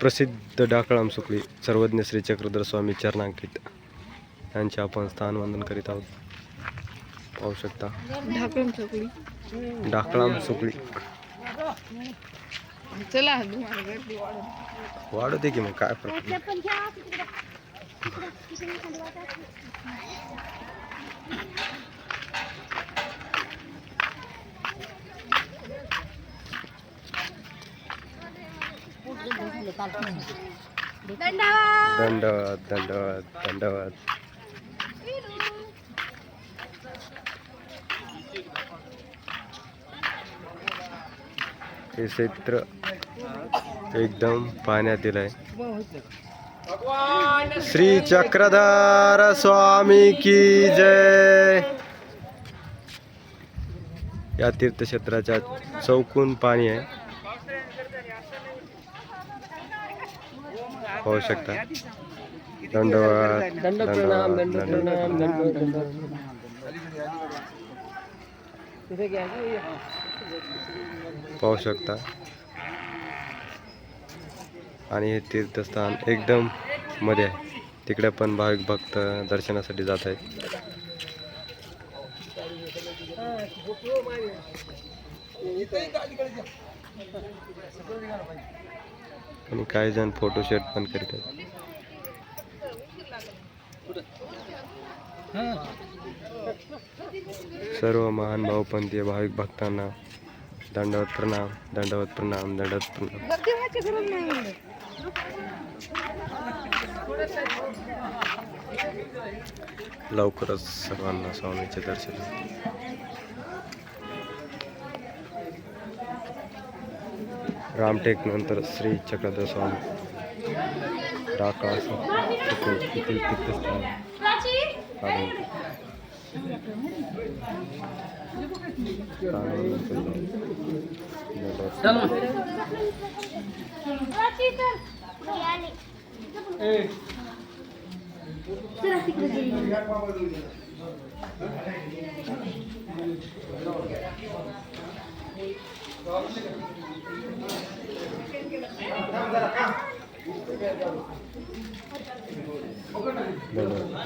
प्रसिद्ध डाकळाम सुकळी सर्वज्ञ श्री चक्रधर स्वामी चरणांकित. यांचे आपण स्थानवंदन करीत आहोत. पाहू शकता. डाकळाम सुकळी चला तुम्हाला गर्दी वाढून वाढू दे की मग? काय फरक नाही. दंडवत दंडवत हे क्षेत्र एकदम पाण्यातील आहे श्री चक्रधार स्वामी की जय या तीर्थक्षेत्राच्या चौकून पाणी आहे पाहू शकता. दंडवत. पाहू शकता. आणि हे तीर्थस्थान एकदम मध्ये आहे. तिकडे पण भाविक भक्त दर्शनासाठी जात आहेत. आणि काही जण फोटोशूट पण करतात. सर्व महान भाऊपंथीय भाविक भक्तांना दंडवत प्रणाम दंडवत प्रणाम दंडवत प्रणाम. लवकरच सर्वांना स्वामीचे दर्शन होईल. रामटेक नंतर श्री चक्रधर स्वामी राका किती तीर्थस्थान आढळते. धन्यवाद